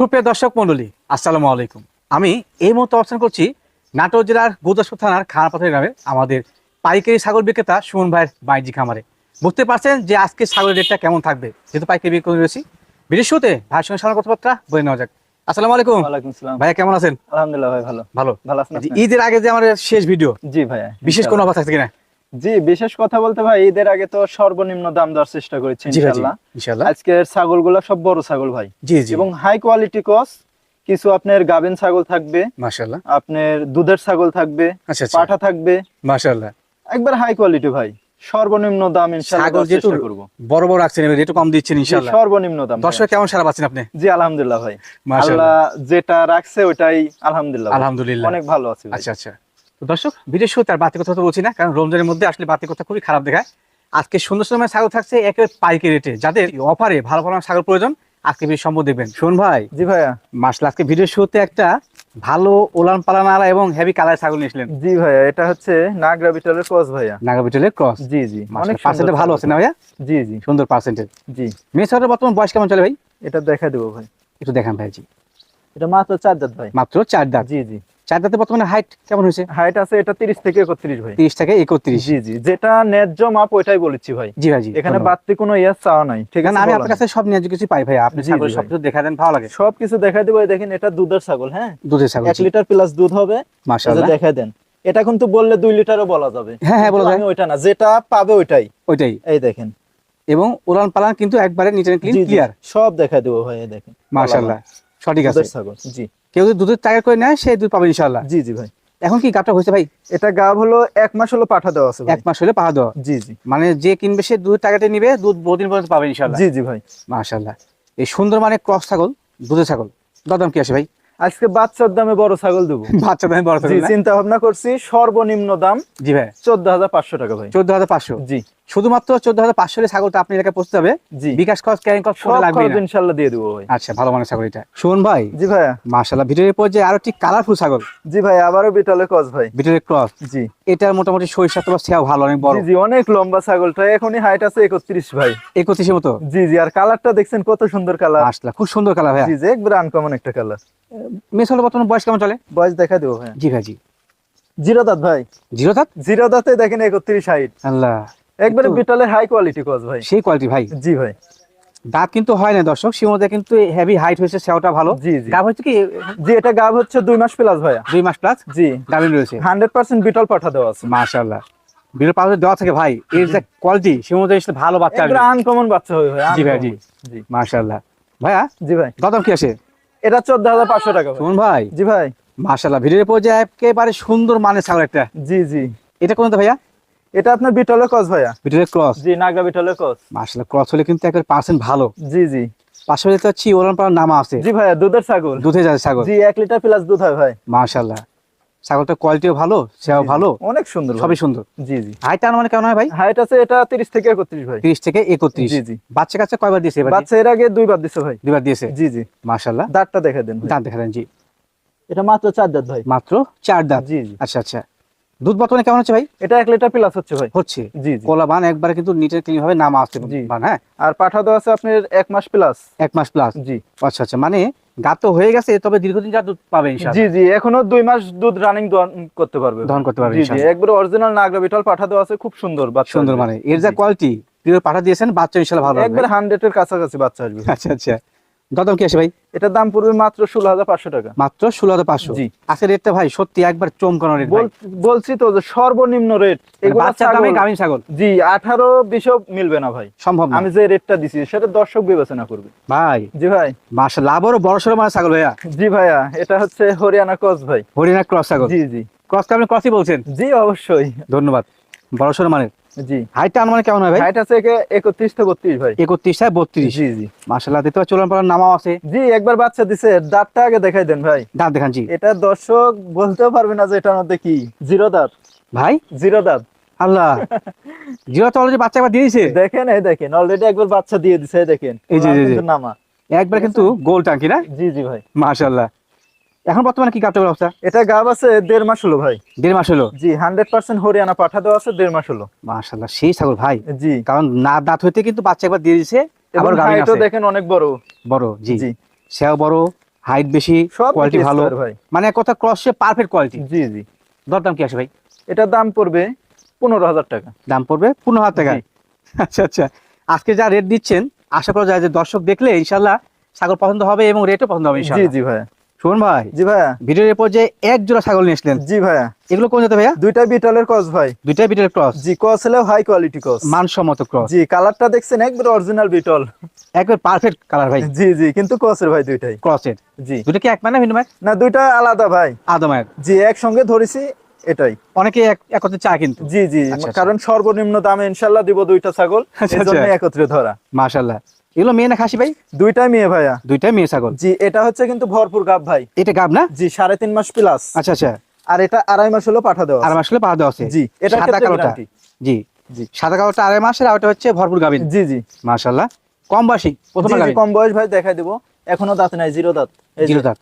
সুপ্রিয় দর্শক মন্ডলী আসসালামু আলাইকুম। আমি এই মুহূর্তে অবস্থান করছি নাটোর জেলার গুদাসপুর থানার খানাপাথর গ্রামে আমাদের পাইকারি ছাগল বিক্রেতা সুমন ভাইয়ের বাইজি খামারে। বুঝতে পারছেন যে আজকে ছাগলের রেটটা কেমন থাকবে যেহেতু পাইকারি বিক্রি করে রয়েছি। বিশেষ শুরুতে ভাইয়ের সঙ্গে সামনে কথাবার্তা বলে নেওয়া যাক। আসসালামু আলাইকুম। ওয়ালাইকুম সালাম। ভাইয়া কেমন আছেন? আলহামদুলিল্লাহ ভাই ভালো। ভালো। ভালো আছেন ঈদের আগে যে আমাদের শেষ ভিডিও জি ভাইয়া বিশেষ কোনো অফার থাকছে কিনা? জি বিশেষ কথা বলতে ভাই ঈদের আগে তো সর্বনিম্ন দাম দেওয়ার চেষ্টা করেছি ইনশাআল্লাহ। আজকের ছাগলগুলো সব বড় ছাগল ভাই। জি জি। এবং হাই কোয়ালিটি কস কিছু আপনার গাবেন ছাগল থাকবে মাশাআল্লাহ। আপনার দুধের ছাগল থাকবে আচ্ছা আচ্ছা। পাঠা থাকবে। মাশাআল্লাহ। একবার হাই কোয়ালিটি ভাই সর্বনিম্ন দাম ইনশাআল্লাহ ছাগল দেওয়ার যেহেতু চেষ্টা করব। বড় বড় রাখছেন এবার কম দিচ্ছেন ইনশাআল্লাহ। সর্বনিম্ন দাম দর্শক কেমন সারা পাচ্ছেন আপনি? জি আলহামদুলিল্লাহ ভাই। আল্লাহ যেটা রাখছে ওটাই আলহামদুলিল্লাহ আলহামদুলিল্লাহ। অনেক ভালো আছে আচ্ছা আচ্ছা। তো দর্শক বিদেশ তার বাতি কথা তো বলছি না কারণ রমজানের মধ্যে আসলে বাতি কথা খুবই খারাপ দেখায়। আজকে সুন্দর সুন্দর ছাগল থাকছে একের পাইকারি রেটে। যাদের অফারে ভালো ভালো ছাগল প্রয়োজন আজকে বেশ সম্ভব দেখবেন। শোন ভাই। জি ভাইয়া। মাসলা আজকে ভিডিও শুরুতে একটা ভালো ওলান পালানারা এবং হেভি কালার ছাগল নিয়েছিলেন জি ভাইয়া এটা হচ্ছে নাগরা বিটলের কস ভাইয়া। নাগা বিটলের ক্রস জি জি। অনেক পার্সেন্টে ভালো আছে না ভাইয়া? জি জি। সুন্দর পার্সেন্টেজ জি। মেয়ে বর্তমান বয়স কেমন চলে ভাই? এটা দেখা দেবো ভাই। একটু দেখান ভাই জি। এটা মাত্র চার দাঁত ভাই। মাত্র চার দাঁত। জি জি। চার দাঁতে বর্তমানে হাইট কেমন হয়েছে? হাইট আছে এটা তিরিশ থেকে একত্রিশ ভাই। তিরিশ থেকে একত্রিশ। জি জি যেটা ন্যায্য মাপ ওইটাই বলেছি ভাই। জি ভাই এখানে। বাড়তি কোনো ইয়ে চাওয়া নাই ঠিক আছে আমি আপনার কাছে সব নিয়ে কিছু পাই ভাই আপনি ছাগল দেখা দেন ভালো লাগে। সব কিছু দেখা দেবো দেখেন এটা দুধের ছাগল হ্যাঁ? দুধের ছাগল এক লিটার প্লাস দুধ হবে মাশাআল্লাহ। দেখা দেন। এটা কিন্তু বললে দুই লিটারও বলা যাবে। হ্যাঁ, হ্যাঁ, বলা ওইটা না যেটা পাবে ওইটাই। ওইটাই। এই দেখেন। এবং উড়ান পালান কিন্তু একবারে এন্ড ক্লিন ক্লিয়ার সব দেখা দেবো ভাই দেখেন। মাশাআল্লাহ। সঠিক আছে। ছাগল জি। কেউ যদি দুধের টাকা করে নেয় সেই দুধ পাবে ইনশাআল্লাহ। জি জি ভাই। এখন কি গাবটা হয়েছে ভাই? এটা গাব হলো এক মাস হলো পাঠা দেওয়া আছে এক মাস হলে পাহা দেওয়া। জি জি। মানে যে কিনবে সে দুধের টাকাটা নিবে দুধ বহুদিন পর্যন্ত পাবে ইনশাআল্লাহ। জি জি ভাই। মাশাআল্লাহ। এই সুন্দর মানে ক্রস ছাগল দুধের ছাগল। দাদাম কি আসে ভাই? আজকে বাচ্চার দামে বড় ছাগল দেবো। বাচ্চা দামে বড় ছাগল? চিন্তা ভাবনা করছি সর্বনিম্ন দাম জি ভাই। চোদ্দ হাজার পাঁচশো টাকা ভাই। চোদ্দ হাজার পাঁচশো। জি। শুধুমাত্র চোদ্দ হাজার পাঁচশো ছাগলটা আপনি এলাকায় পৌঁছতে হবে। বিকাশ খরচ ক্যারিং খরচ লাগবে ইনশাল্লাহ দিয়ে দেবো ভাই। আচ্ছা ভালো মানের ছাগল এটা। সুমন ভাই জি ভাইয়া। মাশাআল্লাহ ভিডিওর পর যে আরও একটি কালারফুল ছাগল। জি ভাই আবারও বিটলে কস ভাই। ভিডিওর ক্রস জি। এটার মোটামুটি সরিষা তোমার সেও ভালো অনেক বড়। জি জি অনেক লম্বা ছাগলটা এখনই হাইট আছে একত্রিশ ভাই। একত্রিশের মতো? জি জি আর কালারটা দেখছেন কত সুন্দর কালার মাশাআল্লাহ খুব সুন্দর কালার ভাই জি জি একবার আনকমন একটা কালার মেস হলো বর্তমান বয়স কেমন চলে? বয়স দেখা দেবো ভাই জি ভাই জি। জিরো দাঁত ভাই। জিরো দাঁত? জিরো দাঁতে দেখেন একত্রিশ হাইট আল্লাহ। একবারে বিটলের হাই কোয়ালিটি কস ভাই। সেই কোয়ালিটি ভাই। জি ভাই। দাঁত কিন্তু হয় না দর্শক সীমতে কিন্তু হেভি হাইট হয়েছে সেওটা ভালো। গাব হচ্ছে কি? জি এটা গাব হচ্ছে দুই মাস প্লাস ভাইয়া। দুই মাস প্লাস জি। গাভিন রয়েছে। হান্ড্রেড পার্সেন্ট বিটল পাঠা দেওয়া আছে। বিরল পাউডার দেওয়া থাকে ভাই। এর যে কোয়ালিটি সীমতে ভালো বাচ্চা আসবে। আনকমন বাচ্চা হবে ভাই জি ভাই, জি। জি। ভাইয়া জি ভাই। দাদাম কি আসে? এটা চোদ্দ হাজার পাঁচশো টাকা ভাই। ভাই। জি ভাই। মাশাআল্লাহ ভিডিওর পর যে একেবারে সুন্দর মানে ছাগল একটা জি জি। এটা কোন ভাইয়া? এটা আপনার বিটলের কস ভাইয়া? ভিডিওর ক্রস জি নাগা বিটলের কস মাশাআল্লাহ ক্রস হলে কিন্তু একবার পার্সেন্ট ভালো। জি জি। পাড়ার নামা আছে। জি ভাইয়া দুধের ছাগল। দুধে যাচ্ছে ছাগল। জি এক লিটার প্লাস দুধ হয় ভাই। মাশাআল্লাহ। কোয়ালিটিও ভালো সেও। ভালো। অনেক সুন্দর। সবই সুন্দর। জি জি। হাইট মানে কেমন হয় ভাই? হাইট আছে এটা তিরিশ থেকে একত্রিশ ভাই। তিরিশ থেকে একত্রিশ। জি জি। বাচ্চা কাচ্চা কয়বার দিয়েছে এবার? বাচ্চা এর আগে দুইবার দিছে ভাই। দুবার দিয়েছে? জি জি। মাশাআল্লাহ। দাঁতটা দেখে দেন ভাই। দাঁত দেখা দেন জি। এটা মাত্র চার দাঁত ভাই। মাত্র চার দাঁত? জি জি। আচ্ছা আচ্ছা। দুধ বর্তমানে কেমন হচ্ছে ভাই? এটা এক লিটার প্লাস হচ্ছে ভাই। হচ্ছে? জি কোলা বান একবারে কিন্তু নিটের ক্লিন ভাবে নামা আসছে বান হ্যাঁ? আর পাঠা দেওয়া আছে আপনার এক মাস প্লাস এক মাস প্লাস জি। আচ্ছা আচ্ছা মানে গাত হয়ে গেছে তবে দীর্ঘদিন যা দুধ পাবে জি জি এখনও দুই মাস দুধ রানিং করতে পারবে। ধন করতে পারবে জি একবার অরিজিনাল নাগরা বিটল পাঠা দেওয়া আছে খুব সুন্দর বাচ্চা। সুন্দর মানে। এর যা কোয়ালিটি পাঠা দিয়েছেন বাচ্চা ইনশাআল্লাহ ভালো একবার হবে হান্ড্রেড এর কাছাকাছি বাচ্চা আসবে। আচ্ছা আচ্ছা। দাদাম কি আছে ভাই? এটার দাম পড়বে মাত্র ষোলো হাজার পাঁচশো টাকা। মাত্র ষোলো হাজার পাঁচশো? জি। আজকে রেটটা ভাই সত্যি একবার চমকানো রেট বলছি তো সর্বনিম্ন রেট মানে এগুলো দামে গাভিন ছাগল? জি আঠারো বিশও মিলবে না ভাই। সম্ভব আমি যে রেটটা দিছি সেটা দর্শক বিবেচনা করবে। ভাই। জি ভাই। মাসা লাভরও বড় সড়ো মানে ছাগল ভাইয়া। জি ভাইয়া এটা হচ্ছে হরিয়ানা কস ভাই। হরিণা ক্রস ছাগল। জি জি। ক্রস আপনি ক্রসই বলছেন? জি অবশ্যই। ধন্যবাদ। বড় সড়ো মানে জি। হাইটটা আনুমানিক কেমন হয় ভাই? হাইট আছে একে একত্রিশ থেকে বত্রিশ ভাই। একত্রিশ থেকে বত্রিশ। জি জি। মাসাল্লাহ দেখতে পাচ্ছি পালার নামাও আছে। জি একবার বাচ্চা দিছে দাঁতটা আগে দেখাই দেন ভাই। দাঁত দেখান জি। এটা দর্শক বলতেও পারবে না যে এটার মধ্যে কি জিরো দাঁত। ভাই? জিরো দাঁত। আল্লাহ। জিরো তো অলরেডি বাচ্চা একবার দিয়েছে? দেখেন এই দেখেন অলরেডি একবার বাচ্চা দিয়ে দিছে দেখেন। এই যে, নামা। একবার কিন্তু গোল টাঙ্কি না? জি জি ভাই। মাশাল্লাহ এখন বর্তমানে কি কাপটার অবস্থা এটা গাব আছে দেড় মাস হলো ভাই। দেড় মাস হলো? জি হান্ড্রেড পার্সেন্ট হরিয়ানা পাঠা দেওয়া আছে দেড় মাস হলো। মাশাল্লাহ সেই ছাগল ভাই। জি। কারণ না দাঁত হইতে কিন্তু বাচ্চা একবার দিয়ে আবার গাভিন দেখেন অনেক বড়। বড় জি। জি। সেও বড় হাইট বেশি কোয়ালিটি ভালো। ভাই। মানে কথা ক্রস পারফেক্ট কোয়ালিটি জি জি। দরদাম কি আসে ভাই? এটার দাম পড়বে পনেরো হাজার টাকা। দাম পড়বে পনেরো হাজার টাকা। আচ্ছা আচ্ছা। আজকে যা রেট দিচ্ছেন আশা করা যায় যে দর্শক দেখলে ইনশাল্লাহ ছাগল পছন্দ হবে এবং রেটও পছন্দ হবে জি জি ভাইয়া শুনুন ভাই জি ভাইয়া। ভিডিওর যে এক জোড়া ছাগল নিয়ে আসলেন জি ভাইয়া। এগুলো কোন ভাইয়া? দুইটা বিটলের কস ভাই। দুইটাই বিটের ক্রস জি কস হলে হাই কোয়ালিটি কস মানসম্মত ক্রস জি কালারটা দেখছেন একবার অরিজিনাল বিটল। একবার পারফেক্ট কালার ভাই। জি জি কিন্তু কসের ভাই দুইটাই। ক্রসের জি। দুটো কি এক মানে ভিন্ন ভাই না দুইটা আলাদা ভাই। আদমায়ের জি একসঙ্গে ধরেছি এটাই। অনেকে এক- একত্রে চা কিন্তু। জি জি আচ্ছা, আচ্ছা। কারণ সর্বনিম্ন দামে ইনশাল্লাহ দিব দুইটা ছাগল। আচ্ছা, এই জন্য আচ্ছা। একত্রে ধরা। মাশাল্লাহ। এগুলো মেয়ে না খাসি ভাই? দুইটাই মেয়ে ভাইয়া। দুইটাই মেয়ে ছাগল? জি এটা হচ্ছে কিন্তু ভরপুর গাব ভাই। এটা গাব না? জি সাড়ে তিন মাস প্লাস আচ্ছা আচ্ছা। আর এটা আড়াই মাস হলো পাঠা দেওয়া আর মাসলে পাওয়া দেওয়া আছে? জি এটা সাদা কালোটা? জি। জি। সাদা কালোটা আড়াই মাসের আর ওটা হচ্ছে ভরপুর গাবিন? জি জি। মাশাল্লাহ কম বয়সী? প্রথম গাবিন? কম বয়স ভাই দেখাই দিব। এখনও দাঁত নাই জিরো দাঁত। জিরো দাঁত।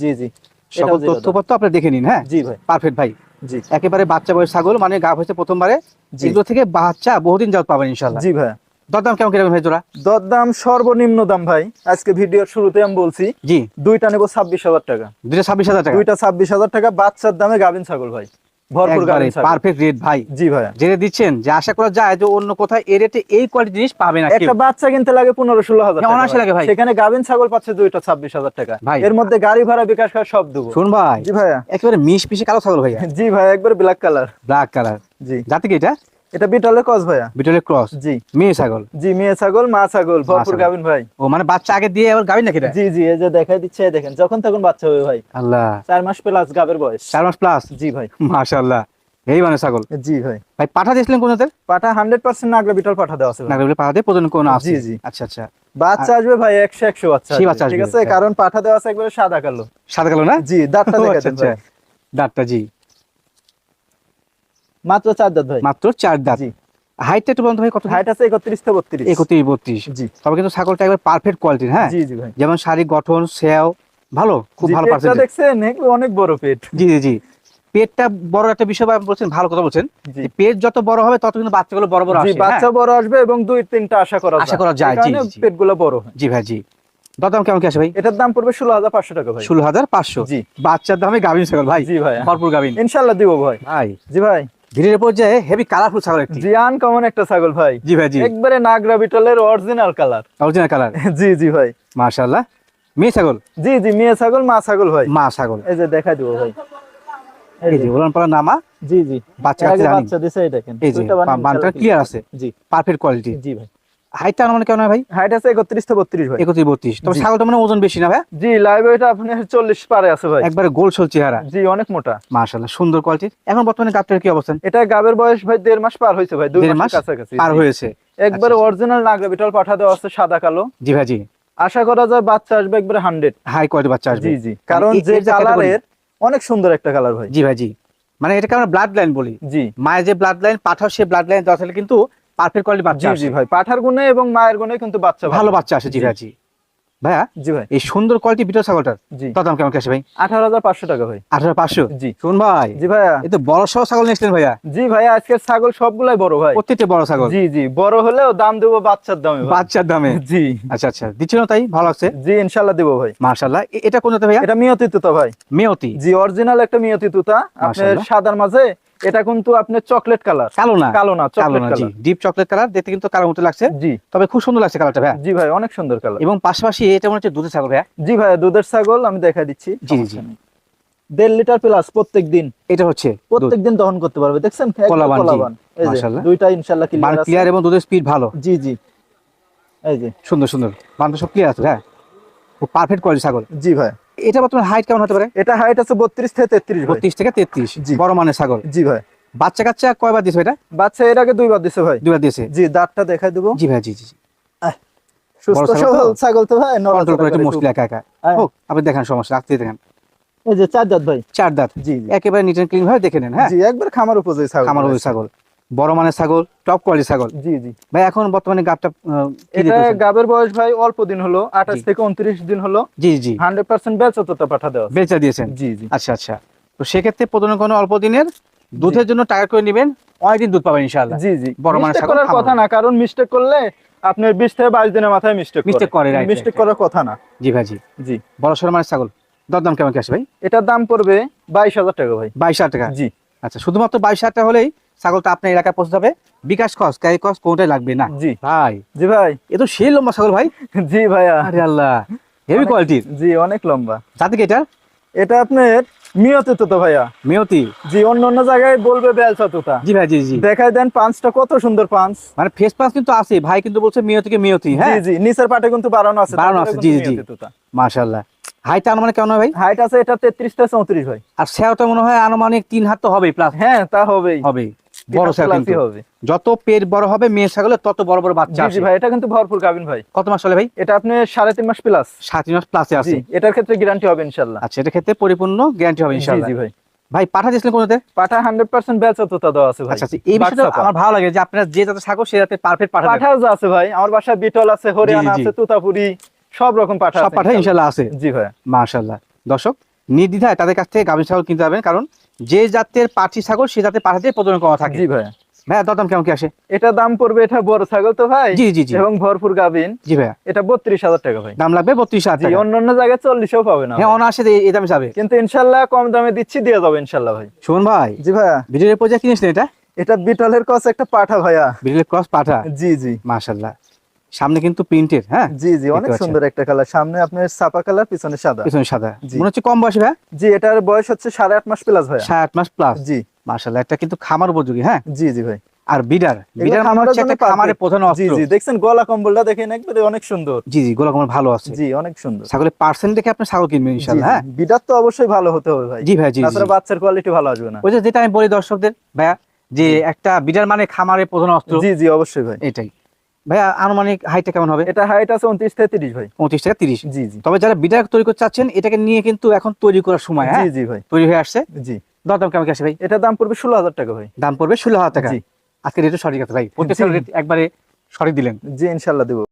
জি জি। সকল। তথ্যপত্র আপনি দেখে নিন হ্যাঁ? জি ভাই। পারফেক্ট ভাই। জি। একেবারে বাচ্চা বয়স ছাগল মানে গাব হয়েছে প্রথমবারে। জি। এগুলো থেকে বাচ্চা বহুদিন যাওয়া পাবেন ইনশাল্লাহ জি ভাই দরদাম কেমন কীরকম ভাই জোড়া? দরদাম সর্বনিম্ন দাম ভাই। আজকে ভিডিওর শুরুতে আমি বলছি জি। দুইটা নেব ছাব্বিশ হাজার টাকা। দুইটা ছাব্বিশ হাজার টাকা? দুইটা ছাব্বিশ হাজার টাকা বাচ্চার দামে গাভিন ছাগল ভাই। ভরপুর গাভিন পারফেক্ট রেট ভাই। জি ভাইয়া। জেনে দিচ্ছেন যে আশা করা যায় যে অন্য কোথায় এই রেটে এই কোয়ালিটি জিনিস পাবে না একটা বাচ্চা কিনতে লাগে পনেরো ষোলো হাজার হ্যাঁ, লাগে ভাই। সেখানে গাভিন ছাগল পাচ্ছে দুইটা ছাব্বিশ হাজার টাকা। ভাই। এর মধ্যে গাড়ি ভাড়া বিকাশ খাওয়া সব দেবো। শুন ভাই জি ভাইয়া। একেবারে মিশ পিসে কালো ছাগল ভাইয়া। জি ভাই একবার ব্ল্যাক কালার ব্ল্যাক কালার জি। জাতি কি এটা? এটা বিটলের কস ভাইয়া। বিটলের ক্রস জি। মেয়ে ছাগল? জি মেয়ে ছাগল মা ছাগল ভরপুর। গাভিন ভাই। ও মানে বাচ্চা আগে দিয়ে আবার গাবি নাকি জি জি এই যে দেখাই দিচ্ছে দেখেন যখন তখন বাচ্চা হবে ভাই। আল্লাহ। চার মাস প্লাস গাবের বয়স। চার মাস প্লাস জি ভাই। মাশাআল্লাহ। এই মানে ছাগল? জি ভাই। ভাই পাঠা দিয়েছিলেন পাঠা হান্ড্রেড পার্সেন্ট নাগরা বিটল পাঠা দেওয়া আছে। নাগরগুলো পাঠা দিয়ে প্রজন কোন আছে? জি, জি। আচ্ছা আচ্ছা। বাচ্চা আসবে ভাই একশো একশো বাচ্চা বাচ্চা ঠিক আছে। কারণ পাঠা দেওয়া আছে একবারে সাদা কালো। সাদা কালো না? জি দাঁতটা ও, দেখে আচ্ছা, আচ্ছা। দাঁতটা জি। মাত্র চার দাঁত ভাই। মাত্র চার দাঁত। হাইটটা একটু বলতো ভাই কত হাইট আছে একত্রিশ থেকে বত্রিশ। একত্রিশ বত্রিশ। জি। তবে কিন্তু ছাগলটা একবার পারফেক্ট কোয়ালিটির হ্যাঁ? জি জি ভাই। যেমন শারীরিক গঠন সেও ভালো? খুব ভালো পেটটা পার্সেন্টেজ দেখছেন অনেক বড় পেট। জি জি জি। পেটটা বড় একটা বিষয় বলছেন ভালো কথা বলছেন। পেট যত বড় হবে তত কিন্তু বাচ্চাগুলো বড় বড় জি বাচ্চা হ্যাঁ? বড় আসবে এবং দুই তিনটা আশা করা আশা করা যায়, জি। পেটগুলো বড় জি ভাই জি। দরদাম কেমন কি আসে ভাই? এটার দাম পড়বে ষোলো হাজার পাঁচশো টাকা ভাই। ষোলো হাজার পাঁচশো। জি। বাচ্চার দামে গাভিন ছাগল ভাই। জি ভাই। ভরপুর গাভিন। ইনশাল্লাহ দিব ভাই। ভাই। জি ভাই। ধীরের পর্যায়ে হেভি কালারফুল ছাগল একটি। জি আনকমন একটা ছাগল ভাই। জি ভাই জি। একবারে নাগরা বিটলের অরিজিনাল কালার অরিজিনাল কালার জি জি ভাই। মাশাআল্লাহ। মেয়ে ছাগল? জি জি মেয়ে ছাগল মা ছাগল ভাই। মা ছাগল। এই যে দেখা দিব ভাই। এই যে, ওলান পালা নামা জি জি। বাচ্চা বাচ্চা দিছে এই দেখেন। এই যে বানটা ক্লিয়ার আছে। জি। পারফেক্ট কোয়ালিটি জি ভাই। হাইটটা মানে কেমন ভাই? হাইট আছে একত্রিশ থেকে বত্রিশ ভাই। একত্রিশ বত্রিশ। তবে ছাগলটা মানে ওজন বেশি না ভাই? জি লাইভ এটা আপনার চল্লিশ পারে আছে ভাই। একবারে গোল সোল চেহারা। জি অনেক মোটা। মাশাআল্লাহ সুন্দর কোয়ালিটির এখন বর্তমানে গাবটার কি অবস্থান? এটা গাবের বয়স ভাই দেড় মাস পার হয়েছে ভাই দুই মাস কাছাকাছি। পার হয়েছে। একবারে আচ্ছা, অরিজিনাল নাগরা বিটল পাঠা দেওয়া আছে সাদা কালো। জি ভাই জি। আশা করা যায় বাচ্চা আসবে একবারে হান্ড্রেড হাই কোয়ালিটি বাচ্চা আসবে। জি জি। কারণ যে কালারের অনেক সুন্দর একটা কালার ভাই। জি ভাই জি। মানে এটাকে আমরা ব্লাড লাইন বলি। জি। মায়ের যে ব্লাড লাইন পাঠাও সে ব্লাড লাইন দেওয়া কিন্তু পারফেক্ট কোয়ালিটি বাচ্চা জি জি ভাই। পাঠার গুণে এবং মায়ের গুণে কিন্তু বাচ্চা ভালো। বাচ্চা আসে জি। ভাই জি। ভাইয়া জি ভাই। এই সুন্দর কোয়ালিটি বিটল ছাগলটার কত দাম কেমন ভাই? আঠারো হাজার পাঁচশো টাকা ভাই। আঠারো পাঁচশো? জি। শুন ভাই। জি ভাইয়া। এই তো বড় সহ ছাগল নিয়েছিলেন ভাইয়া। জি ভাইয়া আজকের ছাগল সবগুলাই বড় ভাই। প্রত্যেকটা বড় ছাগল? জি জি। বড় হলেও দাম দেবো বাচ্চার দামে বাচ্চার দামে? জি। আচ্ছা আচ্ছা। দিচ্ছিল তাই? ভালো লাগছে? জি ইনশাল্লাহ দেবো ভাই। মার্শাল্লাহ এটা কোন ভাইয়া? এটা মিয়তি তুতা ভাই। মেয়তি। জি অরিজিনাল একটা মিয়তি তুতা। আপনার সাদার মাঝে এটা কিন্তু আপনার চকলেট কালার কালো না? কালো না কালো চকলেট জি। কালার ডিপ চকলেট কালার দেখতে কিন্তু কালো মতো লাগছে। জি। তবে খুব সুন্দর লাগছে কালারটা ভাইয়া। জি ভাই অনেক সুন্দর কালার এবং পাশাপাশি এটা মনে হচ্ছে দুধের ছাগল ভাই জি ভাই দুধের ছাগল আমি দেখা দিচ্ছি। জি, জি। দেড় লিটার প্লাস প্রত্যেক দিন এটা হচ্ছে প্রত্যেক দিন দহন করতে পারবে দেখছেন? কলাবান। দুইটা ইনশাল্লাহ ক্লিয়ার আছে। ক্লিয়ার এবং দুধের স্পিড ভালো। জি জি। এই যে। সুন্দর সুন্দর। বান্ধব সব ক্লিয়ার আছে হ্যাঁ পারফেক্ট কোয়ালিটি ছাগল। জি ভাই। এটা বর্তমানে হাইট কেমন হতে পারে? এটা হাইট আছে বত্রিশ থেকে তেত্রিশ বত্রিশ থেকে তেত্রিশ। বড় মানের ছাগল। জি ভাই। বাচ্চা কাচ্চা কয়বার দিয়েছে এটা বাচ্চা এর আগে দুইবার দিছে ভাই। দুইবার দিয়েছে জি দাঁতটা দেখাই দেবো। জি ভাই জি জি সুস্থ ছাগল সবল ছাগল তো ভাই কন্ট্রোল নড়াচড়া করে একটু মুশকিল একা একা। হ্যাঁ। হোক আপনি দেখেন সমস্যা রাখতে দেখেন। এই যে চার দাঁত ভাই। চার দাঁত। জি। একেবারে নিট এন্ড ক্লিন ভাবে দেখে নেন হ্যাঁ? জি একবার খামার উপযোগী ছাগল। আমার ওই ছাগল। বড় মানের ছাগল টপ কোয়ালিটি ছাগল। জি জি। ভাই এখন বর্তমানে গাবটা এটা গাবের বয়স ভাই অল্প দিন হলো আঠাশ জি। থেকে উনত্রিশ দিন হলো। জি জি। হান্ড্রেড পার্সেন্ট বেচততা পাঠা দেওয়া বেচা দিয়েছেন? জি জি। আচ্ছা আচ্ছা। তো সেক্ষেত্রে প্রথমে কোনো অল্প দিনের দুধের জন্য টাকা করে নেবেন অনেকদিন দুধ পাবেন ইনশাআল্লাহ। জি জি। বড় মানের ছাগল করার কথা না। কারণ মিস্টেক করলে আপনার বিশ থেকে বাইশ দিনের মাথায় মিস্টেক মিস্টেক করে, right, মিস্টেক করার কথা না। জি ভাই জি। জি। বড় সড়ো মানের ছাগল দরদাম কেমন কি আসে ভাই? এটার দাম পড়বে বাইশ হাজার টাকা ভাই। বাইশ হাজার টাকা? জি। আচ্ছা শুধুমাত্র বাইশ হাজার টাকা হলেই ছাগলটা আপনার এলাকায় পৌঁছে যাবে। বিকাশ খরচ ক্যারি খরচ কোনটাই লাগবে না। জি। ভাই। জি ভাই। এ তো সেই লম্বা ছাগল ভাই। জি ভাইয়া। আরে আল্লাহ হেভি কোয়ালিটির জি অনেক লম্বা। জাতি কি এটা? এটা আপনার মিয়তে তো ভাইয়া। মেয়তি? জি অন্য অন্য জায়গায় বলবে বেলসা তোতা জি ভাই জি জি। দেখাই দেন পাঁচটা কত সুন্দর পাঁচ। মানে ফেস পাস কিন্তু আছে ভাই কিন্তু বলছে মেয়তিকে মেয়তি হ্যাঁ? জি জি নিচের পাটে কিন্তু বাড়ানো আছে বাড়ানো আছে, জি, জি। মাশাআল্লাহ। হাইট আনুমানিক কেমন ভাই? হাইট আছে এটা ভাই। আর মনে হয় আনুমানিক হাত তো হবেই প্লাস হ্যাঁ তা হবেই। হবে বড় কিন্তু। হবে। যত পেট বড় হবে মেয়ে ছাগলের তত বড় বড় বাচ্চা জি ভাই এটা কিন্তু ভরপুর গাবিন ভাই। কত মাস হলে ভাই? এটা আপনি সাড়ে তিন মাস প্লাস সাত মাস প্লাসে আছে। এটার ক্ষেত্রে গ্যারান্টি হবে ইনশাল্লাহ। আচ্ছা ক্ষেত্রে পরিপূর্ণ গ্যারান্টি হবে জি ইনশাআল্লাহ জি ভাই। ভাই পাঠা দিয়েছিলেন কোনোতে পাঠা হান্ড্রেড পার্সেন্ট বেচা তোতা দেওয়া আছে ভাই। আচ্ছা আচ্ছা এই বিষয়টা আমার ভালো লাগে যে আপনারা যে যাতে ছাগল সে যাতে পারফেক্ট পাঠা। পাঠাও আছে ভাই। আমার বাসায় বিটল আছে হরিয়ানা। আছে তুতাপুরি সব রকম পাঠা সব পাঠা ইনশাআল্লাহ আছে। জি ভাই। মাশাআল্লাহ দর্শক নির্দ্বিধায় তাদের কাছ থেকে গাভীর ছাগল কিনতে পারবেন কারণ যে জাতের পাঠি ছাগল সে জাতের পাঠাতে প্রজনন করা থাকে। জি ভাই। ভাইয়া দরদাম কেমন কি আসে? এটা দাম পড়বে এটা বড় ছাগল তো ভাই। জি জি জি। এবং ভরপুর গাবিন জি ভাইয়া। এটা বত্রিশ হাজার টাকা ভাই। দাম লাগবে বত্রিশ হাজার জি টাকা। অন্য অন্য জায়গায় চল্লিশেও পাবে না হ্যাঁ। অনায়াসে এই- দামে যাবে। কিন্তু ইনশাল্লাহ কম দামে দিচ্ছি দিয়ে যাবে ইনশাল্লাহ ভাই। ভাই জি ভাইয়া। ভিডিওর পর্যায়ে কিনেছিলেন এটা? এটা বিটলের কস একটা পাঠা ভাইয়া। ভিডিওর ক্রস পাঠা? জি জি। মাশাআল্লাহ। সামনে কিন্তু প্রিন্টেড হ্যাঁ? জি জি অনেক সুন্দর একটা কালার। সামনে আপনার সাপা কালার পিছনে সাদা। পিছনে সাদা। মনে হচ্ছে কম বয়সে ভাই? জি এটার বয়স হচ্ছে সাড়ে আট মাস প্লাস ভাইয়া। সাত মাস প্লাস জি। মাশাআল্লাহ একটা কিন্তু খামার উপযোগী হ্যাঁ? জি জি ভাই। আর বিডার। বিডার মানে হচ্ছে একটা খামারের প্রধান অস্ত্র। জি জি দেখছেন গলা কম্বলটা দেখেন একবারে অনেক সুন্দর। জি জি গোলা কমার ভালো আছে। জি অনেক সুন্দর। ছাগলের পার্সেন্ট দেখে আপনি ছাগল কিনবেন ইনশাআল্লাহ হ্যাঁ? বিডার তো অবশ্যই ভালো হতে হবে ভাই। জি ভাই জি জি। তাছাড়া বাচ্চার কোয়ালিটি ভালো আসবে না। ওই যে যেটা আমি বলি দর্শকদের ভাইয়া যে একটা বিডার মানে খামারের প্রধান অস্ত্র। জি জি অবশ্যই ভাই। এটাই। ভাইয়া আনুমানিক হাইটটা কেমন হবে? এটা হাইট আছে উনত্রিশ থেকে তিরিশ ভাই। থেকে তিরিশ। জি জি। তবে যারা বিধায়ক তৈরি করতে চাচ্ছেন এটাকে নিয়ে কিন্তু এখন তৈরি করার সময় হ্যাঁ? জি জি ভাই। তৈরি হয়ে আসছে। জি। দরদাম কেমন আসে ভাই? এটা দাম পড়বে ষোলো হাজার টাকা ভাই। দাম পড়বে ষোলো হাজার টাকা। আজকে রেটও সঠিক আছে ভাই। প্রত্যেকটা রেট একবারে সঠিক দিলেন। জি ইনশাল্লাহ দেবো।